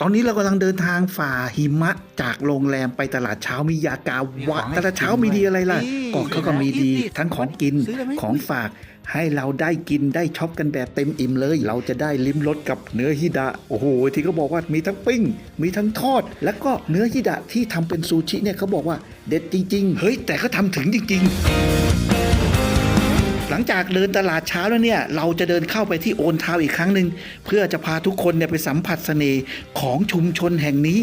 ตอนนี้เรากำลังเดินทางฝ่าหิมะจากโรงแรมไปตลาดเช้ามิยากาวะตลาดเช้ามีดีอะไรล่ะก็เขาก็มีดีทั้งของกินของฝากให้เราได้กินได้ช็อปกันแบบเต็มอิ่มเลย เราจะได้ลิ้มรสกับเนื้อฮิดะโอ้โหที่เขาบอกว่ามีทั้งปิ้ง มีทั้งทอด แล้วก็เนื้อฮิดะที่ทำเป็นซูชิเนี่ยเขาบอกว่าเด็ดจริง ๆ เฮ้ยแต่เขาทำถึงจริงๆห ลังจากเดินตลาดเช้าแล้วเนี่ย เราจะเดินเข้าไปที่โอนทาวอีกครั้งหนึ่งเพื่อจะพาทุกคนเนี่ยไปสัมผัสเสน่ห์ของชุมชนแห่งนี้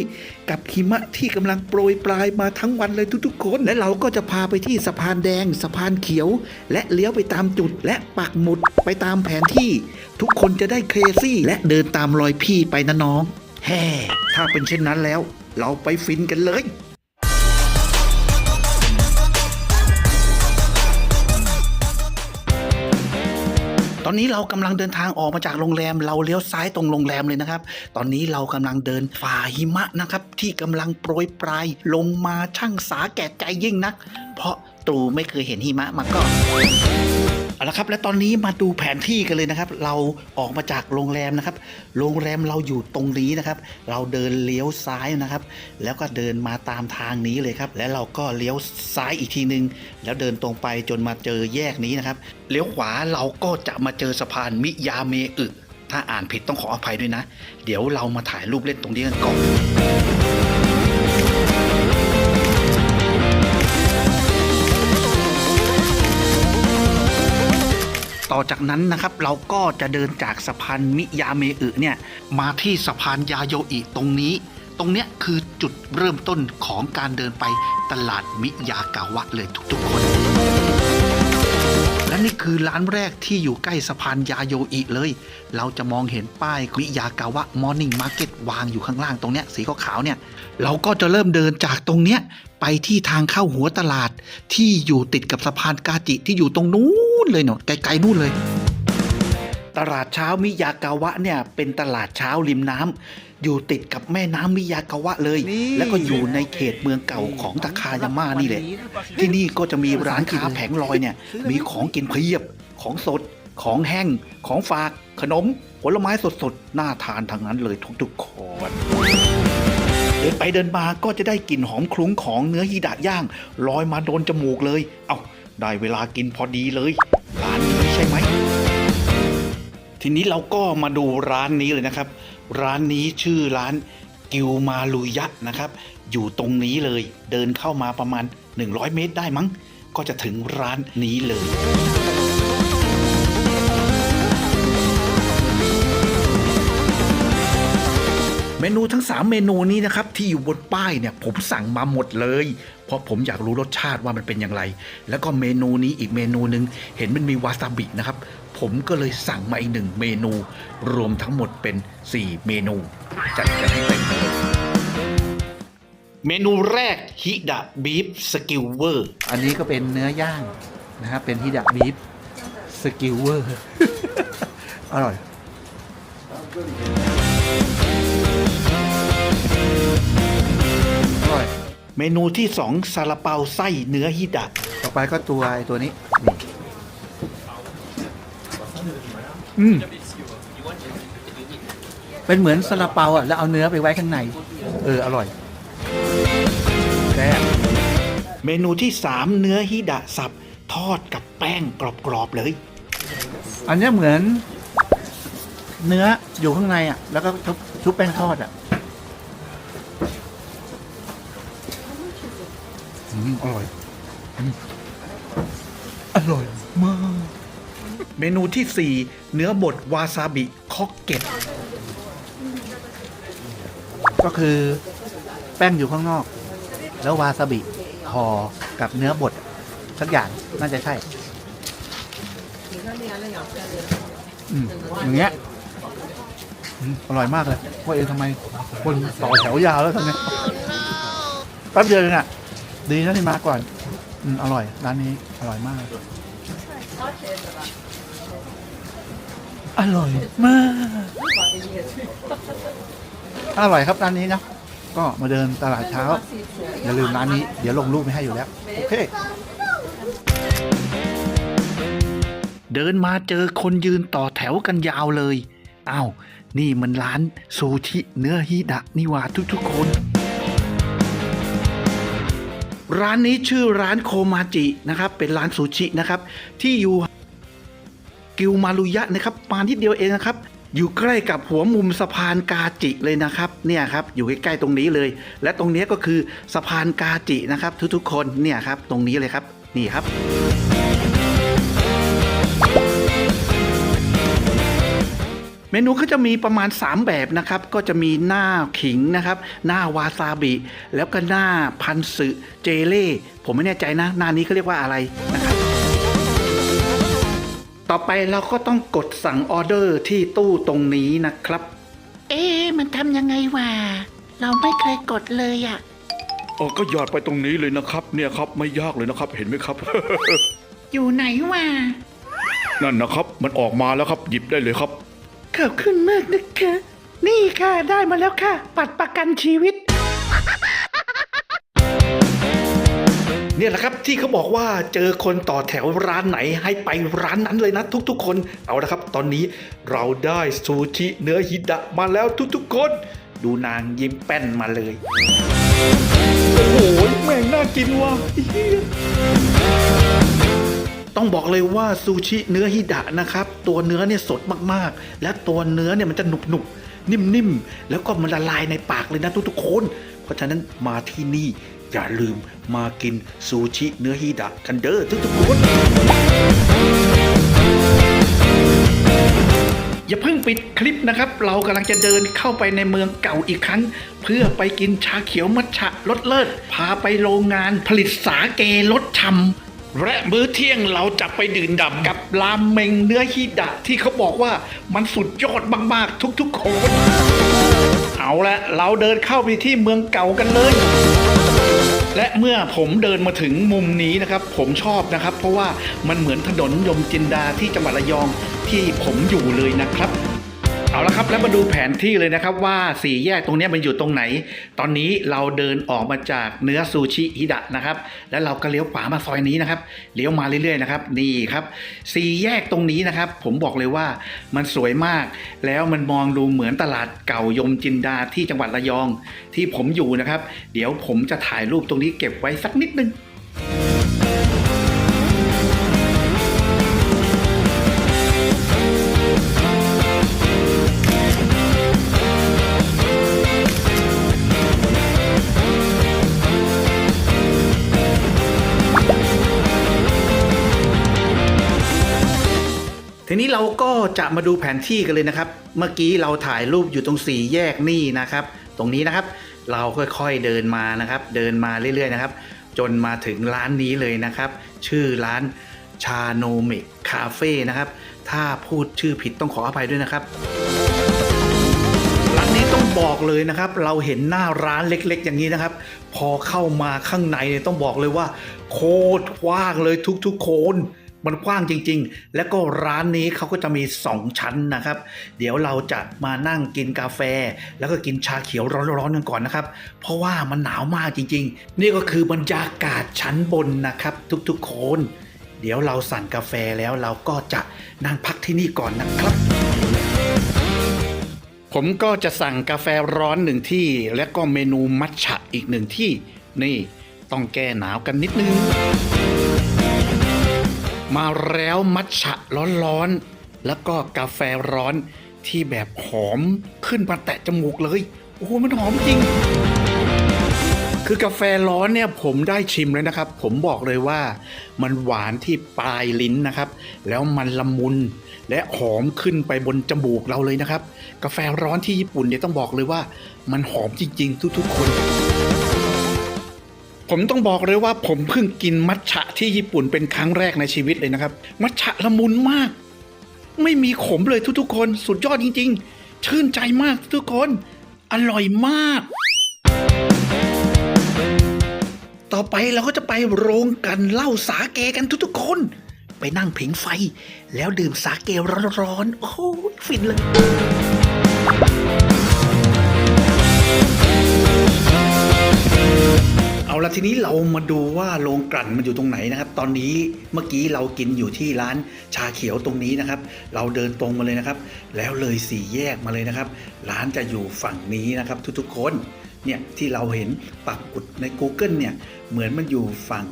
กับหิมะที่กำลังโปรยปลายมาทั้งวันเลยทุกๆคน และเราก็จะพาไปที่สะพานแดง สะพานเขียว และเลี้ยวไปตามจุด และปักหมุดไปตามแผนที่ ทุกคนจะได้เครซี่ และเดินตามรอยพี่ไปนะน้อง แฮ่ถ้าเป็นเช่นนั้นแล้ว เราไปฟินกันเลย อนนี้เรากำลังเดินทางออกมาจากโรงแรม เราเลี้ยวซ้ายตรงโรงแรมเลยนะครับ ตอนนี้เรากำลังเดินฝ่าหิมะนะครับ ที่กำลังโปรยปลายลงมาช่างสาแก่ใจยิ่งนัก เพราะตูไม่เคยเห็นหิมะมาก่อน เอาละครับและตอนนี้มาดูแผนที่กันเลยนะครับ เราออกมาจากโรงแรมนะครับ โรงแรมเราอยู่ตรงนี้นะครับ เราเดินเลี้ยวซ้ายนะครับ แล้วก็เดินมาตามทางนี้เลยครับ และเราก็เลี้ยวซ้ายอีกทีนึง แล้วเดินตรงไปจนมาเจอแยกนี้นะครับ เลี้ยวขวาเราก็จะมาเจอสะพานมิยาเมอึ ถ้าอ่านผิดต้องขออภัยด้วยนะ เดี๋ยวเรามาถ่ายรูปเล่นตรงนี้กันก่อน ต่อจากนั้นนะครับเราก็จะเดินจากสะพานมิยาเมอึเนี่ยมาที่สะพานยาโยอิตรงนี้ ตรงเนี้ยคือจุดเริ่มต้นของการเดินไปตลาดมิยากาวะเลยทุกๆคน และนี่คือร้านแรกที่อยู่ใกล้สะพานยาโยอิเลย เราจะมองเห็นป้ายมิยากาวะมอร์นิ่งมาร์เก็ตวางอยู่ข้างล่างตรงเนี้ยสีขาวๆเนี่ยเราก็จะเริ่มเดินจากตรงเนี้ย ไปที่ทางเข้าหัวตลาดที่อยู่ติดกับสะพานกาจิที่อยู่ตรงนู้นเลยเนาะไกลๆนู่นเลย ตลาดเช้ามิยากาวะเนี่ยเป็นตลาดเช้าริมน้ำอยู่ติดกับแม่น้ำมิยากาวะเลยนี่แล้วก็อยู่ในเขตเมืองเก่าของตะคายาม่านี่แหละที่นี่ก็จะมีร้านค้าแผงลอยเนี่ย มีของกินเพียบของสดของแห้ง ของฝาก ขนม ผลไม้สดๆ น่าทานทั้งนั้นเลยทุกๆคน เดินไปเดินมาก็จะได้กลิ่นหอมคลุ้งของเนื้อฮีดะย่างลอยมาโดนจมูกเลย เอา้าได้เวลากินพอดีเลย ร้านนี้ใช่ไหม ทีนี้เราก็มาดูร้านนี้เลยนะครับ ร้านนี้ชื่อร้านกิวมาลุยะนะครับ อยู่ตรงนี้เลย เดินเข้ามาประมาณ 100 เมตรได้มั้ง ก็จะถึงร้านนี้เลย เมนูทั้ง 3 เมนูนี้นะครับที่อยู่บนป้ายเนี่ยผมสั่งมาหมดเลย เพราะผมอยากรู้รสชาติว่ามันเป็นอย่างไร แล้วก็เมนูนี้อีกเมนูหนึ่งเห็นมันมีวาซาบินะครับ ผมก็เลยสั่งมาอีกหนึ่งเมนู รวมทั้งหมดเป็น 4 เมนู จัดกันให้เต็มเลยเมนูแรกฮิดะบีฟสกิลเวอร์อันนี้ก็เป็นเนื้อย่างนะครับเป็นฮิดะบีฟสกิลเวอร์อร่อยอร่อย เมนูที่2ซาลาเปาไส้เนื้อฮิดะ ต่อไปก็ตัวไอ้ตัวนี้นี่อืม เป็นเหมือนซาลาเปาอะ แล้วเอาเนื้อไปไว้ข้างใน เออ อร่อยแซ่บเมนูที่3เนื้อฮิดะสับ ทอดกับแป้งกรอบๆเลย อันเนี้ยเหมือน เนื้ออยู่ข้างในอะ แล้วก็ชุบชุบแป้งทอดอะ อืมอร่อยอืมอร่อยมาก เมนูที่ 4 เนื้อบดวาซาบิคอกเก็ต ก็คือแป้งอยู่ข้างนอก แล้ววาซาบิห่อกับเนื้อบดสักอย่างน่าจะใช่ อืมอย่างเงี้ยอืมอร่อยมากเลยว่าเองทำไม คนต่อแถวยาวแล้วทำไงแป๊บเดียวเองอะ ดีนะที่มาก่อน อืม อร่อย ร้านนี้อร่อยมาก อร่อยมาก อร่อยครับร้านนี้นะ ก็มาเดินตลาดเช้า อย่าลืมร้านนี้ เดี๋ยวลงรูปไม่ให้อยู่แล้ว โอเค เดินมาเจอคนยืนต่อแถวกันยาวเลย อ้าว นี่มันร้านซูชิเนื้อฮิดะนี่หว่าทุกๆคน ร้านนี้ชื่อร้านโคมาจินะครับ เป็นร้านซูชินะครับ ที่อยู่กิวมารุยะนะครับมานิดเดียวเองนะครับ อยู่ใกล้กับหัวมุมสะพานกาจิเลยนะครับ เนี่ยครับอยู่ใกล้ๆตรงนี้เลย และตรงนี้ก็คือสะพานกาจินะครับ ทุกๆคนเนี่ยครับ ตรงนี้เลยครับ นี่ครับ เมนูก็จะมีประมาณ 3 แบบนะครับ ก็จะมีหน้าขิงนะครับ หน้าวาซาบิ แล้วก็หน้าพันสึเจเล่ผมไม่แน่ใจนะ หน้านี้เขาเรียกว่าอะไรนะครับต่อไปเราก็ต้องกดสั่งออเดอร์ที่ตู้ตรงนี้นะครับ เอ๊ะมันทำยังไงวะเราไม่เคยกดเลยอะอ๋อก็หยอดไปตรงนี้เลยนะครับ เนี่ยครับไม่ยากเลยนะครับ เห็นไหมครับ อยู่ไหนวะนั่นนะครับ มันออกมาแล้วครับ หยิบได้เลยครับ ขอบคุณมากนะคะ นี่ค่ะได้มาแล้วค่ะ ปัดประกันชีวิต เนี่ยแหละครับที่เขาบอกว่าเจอคนต่อแถวร้านไหนให้ไปร้านนั้นเลยนะทุกๆ คนเอาละครับ ตอนนี้เราได้ซูชิเนื้อฮิดะมาแล้วทุกๆ คน ดูนางยิ้มแป้นมาเลย โอ้โหแม่งน่ากินว่ะ ต้องบอกเลยว่าซูชิเนื้อฮิดะนะครับ ตัวเนื้อเนี่ยสดมากๆ และตัวเนื้อเนี่ยมันจะหนุบๆนิ่มๆ แล้วก็มันละลายในปากเลยนะทุกๆคน เพราะฉะนั้นมาที่นี่อย่าลืมมากินซูชิเนื้อฮิดะกันเด้อทุกๆคนอย่าเพิ่งปิดคลิปนะครับ เรากำลังจะเดินเข้าไปในเมืองเก่าอีกครั้ง เพื่อไปกินชาเขียวมัทฉะรสเลิศ พาไปโรงงานผลิตสาเกรสชำ และมื้อเที่ยงเราจะไปดื่มด่ำกับรามเมงเนื้อฮิดะที่เขาบอกว่ามันสุดยอดมากๆ ทุกๆคน เอาละเราเดินเข้าไปที่เมืองเก่ากันเลย และเมื่อผมเดินมาถึงมุมนี้นะครับ ผมชอบนะครับ เพราะว่ามันเหมือนถนนยมจินดาที่จังหวัดระยองที่ผมอยู่เลยนะครับ เอาละครับแล้วมาดูแผนที่เลยนะครับว่าสี่แยกตรงนี้มันอยู่ตรงไหน ตอนนี้เราเดินออกมาจากเนื้อซูชิฮิดะนะครับ แล้วเราก็เลี้ยวขวามาซอยนี้นะครับเลี้ยวมาเรื่อยๆนะครับนี่ครับสี่แยกตรงนี้นะครับ ผมบอกเลยว่ามันสวยมาก แล้วมันมองดูเหมือนตลาดเก่ายมจินดาที่จังหวัดระยอง ที่ผมอยู่นะครับ เดี๋ยวผมจะถ่ายรูปตรงนี้เก็บไว้สักนิดนึง ทีนี้เราก็จะมาดูแผนที่กันเลยนะครับ เมื่อกี้เราถ่ายรูปอยู่ตรงสี่แยกนี่นะครับ ตรงนี้นะครับ เราค่อยๆเดินมานะครับ เดินมาเรื่อยๆนะครับ จนมาถึงร้านนี้เลยนะครับ ชื่อร้านชาโนเมะคาเฟ่นะครับ ถ้าพูดชื่อผิดต้องขออภัยด้วยนะครับร้านนี้ต้องบอกเลยนะครับ เราเห็นหน้าร้านเล็กๆ อย่างนี้นะครับ พอเข้ามาข้างในเนี่ยต้องบอกเลยว่า โคตรกว้างเลยทุกๆ โคน มันกว้างจริง ๆ แล้วก็ร้านนี้เขาก็จะมี 2 ชั้นนะครับ เดี๋ยวเราจะมานั่งกินกาแฟ แล้วก็กินชาเขียวร้อนๆกันก่อนนะครับ เพราะว่ามันหนาวมากจริง ๆ นี่ก็คือบรรยากาศชั้นบนนะครับ ทุกๆคนเดี๋ยวเราสั่งกาแฟแล้วเราก็จะนั่งพักที่นี่ก่อนนะครับ ผมก็จะสั่งกาแฟร้อนหนึ่งที่ และก็เมนูมัทฉะอีกหนึ่งที่ นี่ต้องแก้หนาวกันนิดนึง มาแล้วมัทฉะร้อนๆ แล้วก็กาแฟร้อนที่แบบหอมขึ้นมาแตะจมูกเลย โอ้โห มันหอมจริง คือกาแฟร้อนเนี่ยผมได้ชิมแล้วนะครับ ผมบอกเลยว่ามันหวานที่ปลายลิ้นนะครับ แล้วมันละมุน และหอมขึ้นไปบนจมูกเราเลยนะครับ กาแฟร้อนที่ญี่ปุ่นเนี่ยต้องบอกเลยว่า มันหอมจริง ๆ ทุก ๆ คน ผมต้องบอกเลยว่าผมเพิ่งกินมัทฉะที่ญี่ปุ่นเป็นครั้งแรกในชีวิตเลยนะครับ มัทฉะละมุนมาก ไม่มีขมเลยทุกๆ คนสุดยอดจริง ๆ ชื่นใจมากทุกคน อร่อยมาก ต่อไปเราก็จะไปโรงกันเหล้าสาเกกันทุกๆ คน ไปนั่งผิงไฟ แล้วดื่มสาเกร้อนๆโอ้ฟินเลย ละแล้วทีนี้เรามาดูว่าโรงกลั่นมันอยู่ตรงไหนนะครับ ตอนนี้เมื่อกี้เรากินอยู่ที่ร้านชาเขียวตรงนี้นะครับ เราเดินตรงมาเลยนะครับ แล้วเลยสี่แยกมาเลยนะครับ ร้านจะอยู่ฝั่งนี้นะครับ ทุกๆคนเนี่ยที่เราเห็นปักหมุดใน Google เนี่ยเหมือนมันอยู่ฝั่ง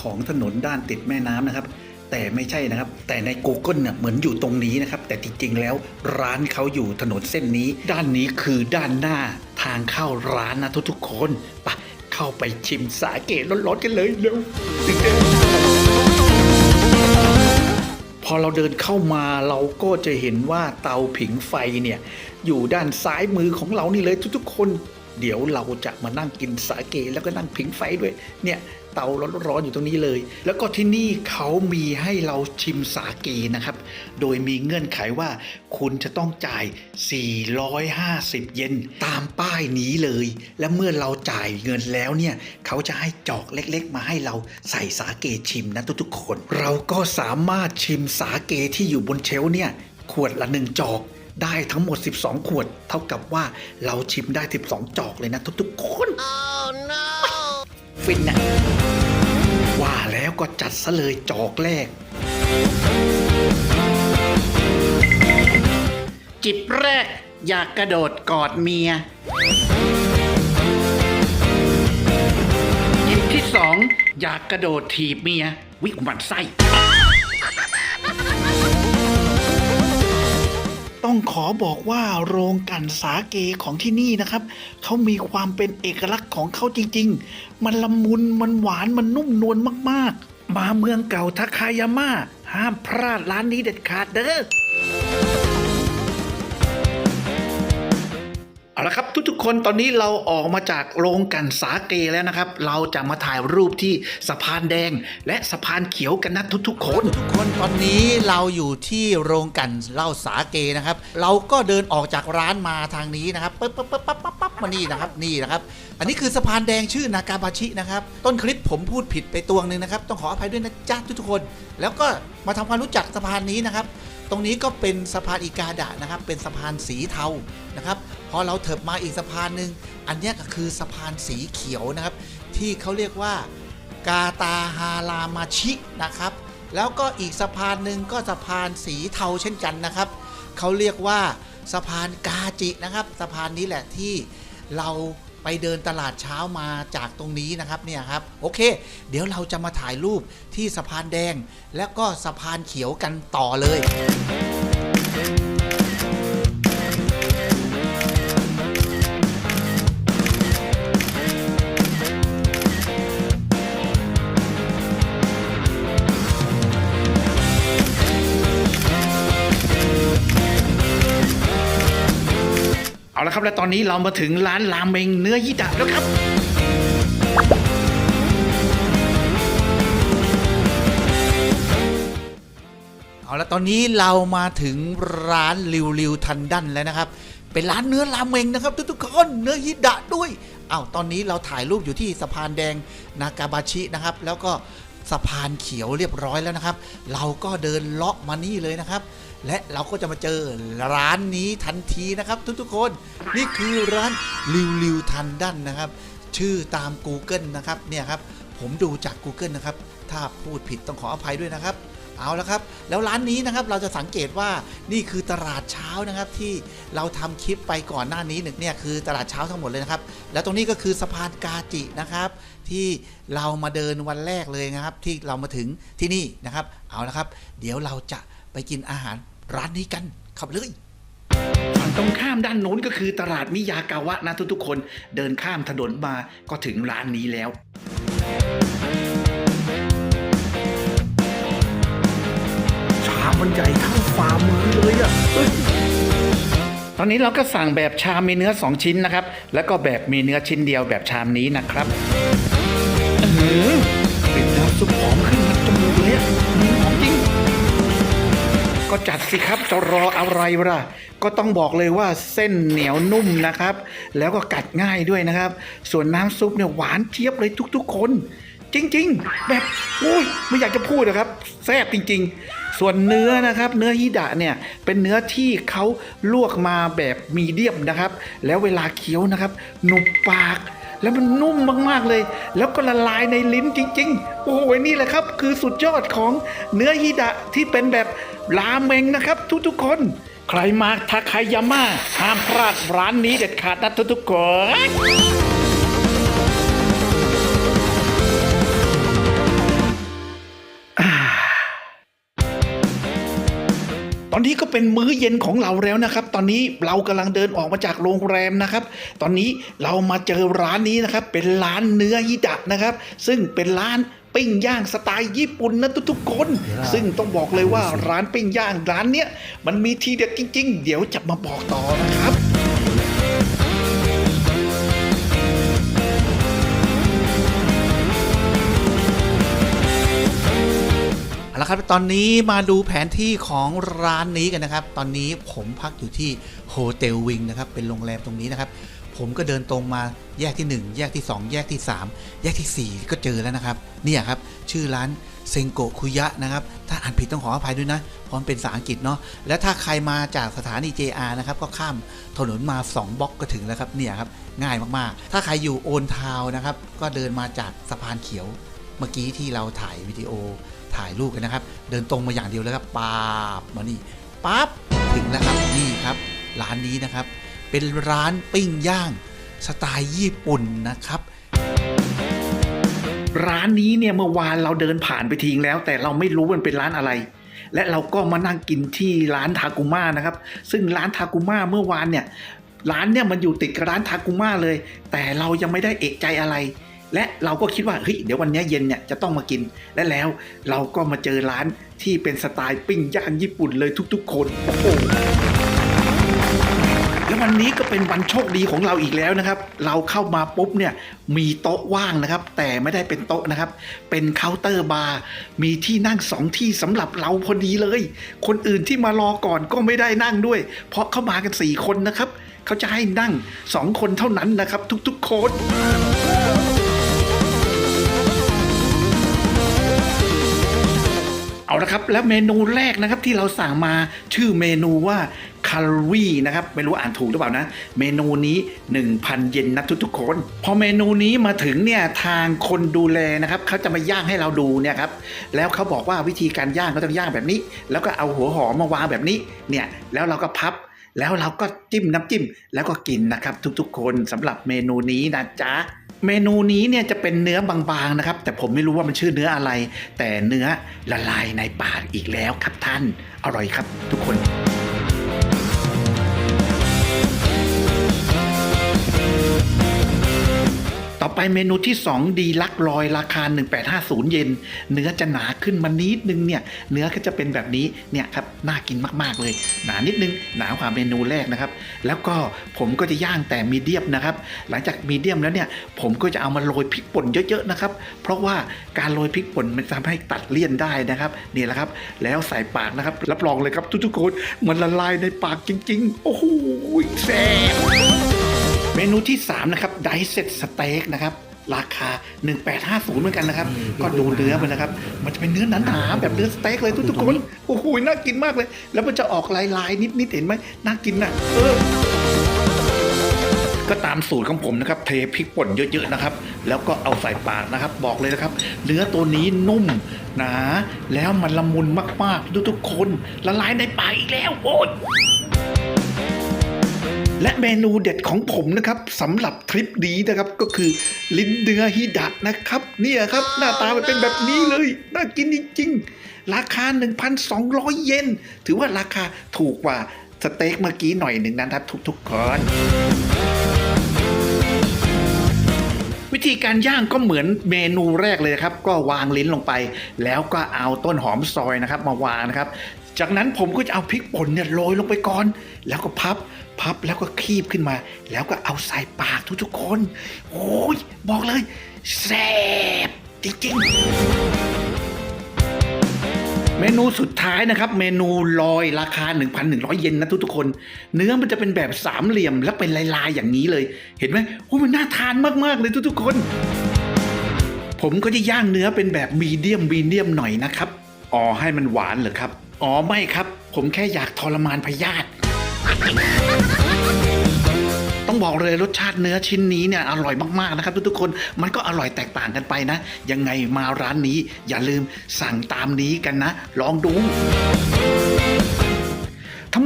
ของถนนด้านติดแม่น้ำนะครับ แต่ไม่ใช่นะครับ แต่ใน Google เนี่ยเหมือนอยู่ตรงนี้นะครับ แต่จริงๆแล้วร้านเขาอยู่ถนนเส้นนี้ ด้านนี้คือด้านหน้าทางเข้าร้านนะทุกๆคนไป เข้าไปชิมสาเกร้อนๆกันเลยเร็วพอเราเดินเข้ามาเราก็จะเห็นว่าเตาผิงไฟเนี่ย อยู่ด้านซ้ายมือของเรานี่เลยทุกๆคน เดี๋ยวเราจะมานั่งกินสาเกแล้วก็นั่งผิงไฟด้วย เนี่ย เตาร้อนๆอยู่ตรงนี้เลย แล้วก็ที่นี่เขามีให้เราชิมสาเกนะครับ โดยมีเงื่อนไขว่า คุณจะต้องจ่าย 450 เยนตามป้ายนี้เลย และเมื่อเราจ่ายเงินแล้วเนี่ยเขาจะให้จอกเล็กๆ มาให้เราใส่สาเกชิมนะทุกๆคน เราก็สามารถชิมสาเกที่อยู่บนเชลเนี่ยขวดละหนึ่งจอกได้ทั้งหมด 12 ขวด เท่ากับว่าเราชิมได้ 12 จอกเลยนะทุกๆคน ฟินนะว่าแล้วก็จัดซะเลยจอกแรก จิบแรกอยากกระโดดกอดเมีย จิบที่สองอยากกระโดดถีบเมีย วิกหมันไส้ ต้องขอบอกว่าโรงกันสาเกของที่นี่นะครับเขามีความเป็นเอกลักษณ์ของเขาจริง ๆ มันละมุนมันหวานมันนุ่มนวลมากๆ มาเมืองเก่าทาคายาม่าห้ามพลาดร้านนี้เด็ดขาดเด้อ เอาละครับทุกๆคนตอนนี้เราออกมาจากโรงกันสาเกแล้วนะครับ เราจะมาถ่ายรูปที่สะพานแดง และสะพานเขียวกันนะทุกๆ คน ทุกคนตอนนี้เราอยู่ที่โรงกันเหล้าสาเกนะครับ เราก็เดินออกจากร้านมาทางนี้นะครับปั๊บปั๊บปั๊บปั๊บปั๊บปั๊บมานี่นะครับนี่นะครับ อันนี้คือสะพานแดงชื่อนากาบาชินะครับต้นคลิปผมพูดผิดไปตวงหนึ่งนะครับต้องขออภัยด้วยนะจ๊ะทุกๆคน แล้วก็มาทำความรู้จักสะพานนี้นะครับ ตรงนี้ก็เป็นสะพานอิกาดะนะครับ เป็นสะพานสีเทานะครับพอเราเถิบมาอีกสะพานหนึ่งอันนี้ก็คือสะพานสีเขียวนะครับ ที่เขาเรียกว่ากาตาฮารามาชินะครับ แล้วก็อีกสะพานหนึ่งก็สะพานสีเทาเช่นกันนะครับเขาเรียกว่าสะพานกาจินะครับ สะพานนี้แหละที่เรา ไปเดินตลาดเช้ามาจากตรงนี้นะครับเนี่ยครับโอเค เดี๋ยวเราจะมาถ่ายรูปที่สะพานแดง แล้วก็สะพานเขียวกันต่อเลย ละครับ และตอนนี้เรามาถึงร้านรามเมงเนื้อยิดะแล้วครับ เอาละตอนนี้เรามาถึงร้านริวริวทันดันแล้วนะครับ เป็นร้านเนื้อรามเมงนะครับ ทุกๆคนเนื้อฮิดะด้วยอ้าวตอนนี้เราถ่ายรูปอยู่ที่สะพานแดงนากาบาชินะครับ แล้วก็สะพานเขียวเรียบร้อยแล้วนะครับ เราก็เดินเลาะมานี่เลยนะครับ และเราก็จะมาเจอร้านนี้ทันทีนะครับ ทุกๆคน นี่คือร้านริวริวทันดันนะครับ ชื่อตาม Google นะครับเนี่ยครับผมดูจาก Google นะครับ ถ้าพูดผิดต้องขออภัยด้วยนะครับ เอาละครับ แล้วร้านนี้นะครับเราจะสังเกตว่านี่คือตลาดเช้านะครับที่เราทำคลิปไปก่อนหน้านี้หนึ่งเนี่ยคือตลาดเช้าทั้งหมดเลยนะครับ แล้วตรงนี้ก็คือสะพานกาจินะครับ ที่เรามาเดินวันแรกเลยนะครับ ที่เรามาถึงที่นี่นะครับ เอาละครับ เดี๋ยวเราจะไปกินอาหาร ร้านนี้กันขับเลยฝั่งตรงข้ามด้านโน้นก็คือตลาดมิยากาวะนะทุกๆคน เดินข้ามถนนมาก็ถึงร้านนี้แล้วชามมันใหญ่เท่าฝ่ามือเลยอะเอ้ยตอนนี้เราก็สั่งแบบชามมีเนื้อ 2 ชิ้นนะครับ แล้วก็แบบมีเนื้อชิ้นเดียวแบบชามนี้นะครับ อื้อหือกลิ่นน้ำซุปหอมขึ้น ก็จัดสิครับจะรออะไรล่ะ ก็ต้องบอกเลยว่าเส้นเหนียวนุ่มนะครับ แล้วก็กัดง่ายด้วยนะครับ ส่วนน้ำซุปเนี่ยหวานเจี๊ยบเลยทุกๆ คน จริง ๆ แบบอุ้ยไม่อยากจะพูดนะครับแซ่บจริง ๆ ส่วนเนื้อนะครับ เนื้อฮิดะเนี่ยเป็นเนื้อที่เขาลวกมาแบบมีเดียมนะครับ แล้วเวลาเคี้ยวนะครับหนุบปาก แล้วมันนุ่มมากๆเลย แล้วก็ละลายในลิ้นจริง ๆ โอ้โหนี่แหละครับ คือสุดยอดของเนื้อฮิดะที่เป็นแบบราเมงนะครับ ทุกๆคน ใครมาทาคายาม่าห้ามพลาดร้านนี้เด็ดขาดนะทุกๆคน อนนี้ก็เป็นมื้อเย็นของเราแล้วนะครับ ตอนนี้เรากำลังเดินออกมาจากโรงแรมนะครับ ตอนนี้เรามาเจอร้านนี้นะครับ เป็นร้านเนื้อฮิดะนะครับ ซึ่งเป็นร้านปิ้งย่างสไตล์ญี่ปุ่นนะทุกๆคน ซึ่งต้องบอกเลยว่าร้านปิ้งย่างร้านเนี้ยมันมีทีเด็ดจริง ๆ เดี๋ยวจะมาบอกต่อนะครับ ละครับตอนนี้มาดูแผนที่ของร้านนี้กันนะครับ ตอนนี้ผมพักอยู่ที่โฮเทลวิงนะครับเป็นโรงแรมตรงนี้นะครับ ผมก็เดินตรงมาแยกที่ 1 แยกที่ 2 แยกที่ 3 แยกทีสี่ 4 ก็เจอแล้วนะครับเนี่ยครับชื่อร้านเซงโกคุยะนะครับ ถ้าอ่านผิดต้องขออภัยด้วยนะเพราะมันเป็นภาษาอังกฤษเนาะและถ้าใครมาจากสถานี JR นะครับก็ข้ามถนนมา 2บล็อกก็ถึงแล้วครับเนี่ยครับง่ายมากๆ ถ้าใครอยู่โอนทาวนะครับก็เดินมาจากสะพานเขียวเมื่อกี้ที่เราถ่ายวิดีโอ ถ่ายรูปกันนะครับ เดินตรงมาอย่างเดียวแล้วครับป๊าบมานี่ปั๊บถึงแล้วครับนี่ครับร้านนี้นะครับ เป็นร้านปิ้งย่างสไตล์ญี่ปุ่นนะครับร้านนี้เนี่ยเมื่อวานเราเดินผ่านไปทิ้งแล้ว แต่เราไม่รู้มันเป็นร้านอะไร และเราก็มานั่งกินที่ร้านทากุมานะครับ ซึ่งร้านทากุมาเมื่อวานเนี่ยร้านเนี่ยมันอยู่ติดกับร้านทากุมาเลย แต่เรายังไม่ได้เอกใจอะไร และเราก็คิดว่าเฮ้ยเดี๋ยววันนี้เย็นเนี่ยจะต้องมากิน และแล้วเราก็มาเจอร้านที่เป็นสไตล์ปิ้งย่างญี่ปุ่นเลยทุกๆ คนโอ้โหแล้ววันนี้ก็เป็นวันโชคดีของเราอีกแล้วนะครับ เราเข้ามาปุ๊บเนี่ยมีโต๊ะว่างนะครับ แต่ไม่ได้เป็นโต๊ะนะครับ เป็นเคาน์เตอร์บาร์มีที่นั่งสองที่สำหรับเราพอดีเลย คนอื่นที่มารอก่อนก็ไม่ได้นั่งด้วย เพราะเข้ามากันสี่คนนะครับ เขาจะให้นั่งสองคนเท่านั้นนะครับ ทุกๆคน เอาละครับ แล้วเมนูแรกนะครับที่เราสั่งมาชื่อเมนูว่าคาร์วีนะครับไม่รู้อ่านถูกหรือเปล่านะ เมนูนี้ 1,000 เยนนะทุกๆคน พอเมนูนี้มาถึงเนี่ยทางคนดูแลนะครับเขาจะมาย่างให้เราดูเนี่ยครับแล้วเขาบอกว่าวิธีการย่างเขาต้องย่างแบบนี้ แล้วก็เอาหัวหอมมาวางแบบนี้เนี่ยแล้วเราก็พับ แล้วเราก็จิ้มน้ำจิ้มแล้วก็กินนะครับ ทุกๆ คนสำหรับเมนูนี้นะจ๊ะเมนูนี้เนี่ยจะเป็นเนื้อบางๆนะครับ แต่ผมไม่รู้ว่ามันชื่อเนื้ออะไร แต่เนื้อละลายในปากอีกแล้วครับท่าน อร่อยครับทุกคน ต่อไปเมนูที่2ดีลักลอยราคา 1850 เยนเนื้อจะหนาขึ้นมานิดนึงเนี่ยเนื้อก็จะเป็นแบบนี้เนี่ยครับน่ากินมากๆเลย หนานิดนึงหนากว่าเมนูแรกนะครับ แล้วก็ผมก็จะย่างแต่มีเดียมนะครับ หลังจากมีเดียมแล้วเนี่ยผมก็จะเอามาโรยพริกป่นเยอะๆนะครับ เพราะว่าการโรยพริกป่นมันทำให้ตัดเลี่ยนได้นะครับนี่แหละครับ แล้วใส่ปากนะครับ รับรองเลยครับทุกๆคนมันละลายในปากจริง ๆ โอ้โหแซ่บ เมนูที่ 3 นะครับไดเซ็ตสเต็กนะครับราคา 1850 เหมือนกันนะครับ ก็ดูเนื้อไปนะครับ มันจะเป็นเนื้อหนาๆแบบเนื้อสเต็กเลยทุกๆคน โอ้โห น่ากินมากเลย แล้วมันจะออกลายๆ นิดๆ เห็นไหม น่ากินนะเออ ก็ตามสูตรของผมนะครับ เทพริกป่นเยอะๆ นะครับ แล้วก็เอาใส่ปากนะครับ บอกเลยนะครับ เนื้อตัวนี้นุ่มหนา แล้วมันละมุนมากๆ ทุกๆ คน ละลายในปากอีกแล้ว โอ้ย และเมนูเด็ดของผมนะครับสำหรับทริปนี้นะครับก็คือลิ้นเนื้อฮิดะนะครับ เนี่ยครับหน้าตามันเป็นแบบนี้เลยน่ากินจริงๆ ราคา 1,200 เยนถือว่าราคาถูกกว่าสเต็กเมื่อกี้หน่อยหนึ่งนะครับทุกๆคนวิธีการย่างก็เหมือนเมนูแรกเลยนะครับ ก็วางลิ้นลงไป แล้วก็เอาต้นหอมซอยนะครับ มาวางนะครับ จากนั้นผมก็จะเอาพริกป่นเนี่ยโรยลงไปก่อน แล้วก็พับ พับแล้วก็คีบขึ้นมา แล้วก็เอาใส่ปากทุกๆคนโอ้ยบอกเลยแซ่บจริงๆเมนูสุดท้ายนะครับ เมนูลอยราคา 1,100 เยนนะทุกๆคน เนื้อมันจะเป็นแบบสามเหลี่ยมและเป็นลายๆอย่างนี้เลย เห็นไหมโอ้มันน่าทานมากๆเลยทุกๆคน ผมก็จะย่างเนื้อเป็นแบบมีเดียมมีเดียมหน่อยนะครับอ๋อให้มันหวานเหรอครับ อ๋อไม่ครับ ผมแค่อยากทรมานพยาธิ ต้องบอกเลยรสชาติเนื้อชิ้นนี้เนี่ยอร่อยมากๆนะครับทุกๆคนมันก็อร่อยแตกต่างกันไปนะ ยังไงมาร้านนี้อย่าลืมสั่งตามนี้กันนะ ลองดู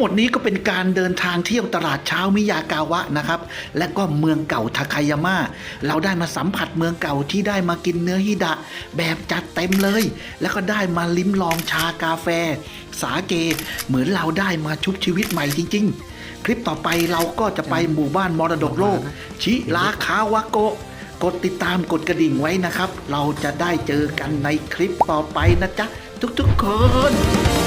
หมดนี้ก็เป็นการเดินทางเที่ยวตลาดเช้ามิยากาวะนะครับ และก็เมืองเก่าทาคายาม่าเราได้มาสัมผัสเมืองเก่าที่ได้มากินเนื้อฮิดะ แบบจัดเต็มเลย แล้วก็ได้มาลิ้มลองชากาแฟ สาเก เหมือนเราได้มาชุบชีวิตใหม่จริง ๆ คลิปต่อไปเราก็จะไปหมู่บ้านมรดกโลก ชิราคาวะโกะกดติดตามกดกระดิ่งไว้นะครับ เราจะได้เจอกันในคลิปต่อไปนะจ๊ะ ทุกๆคน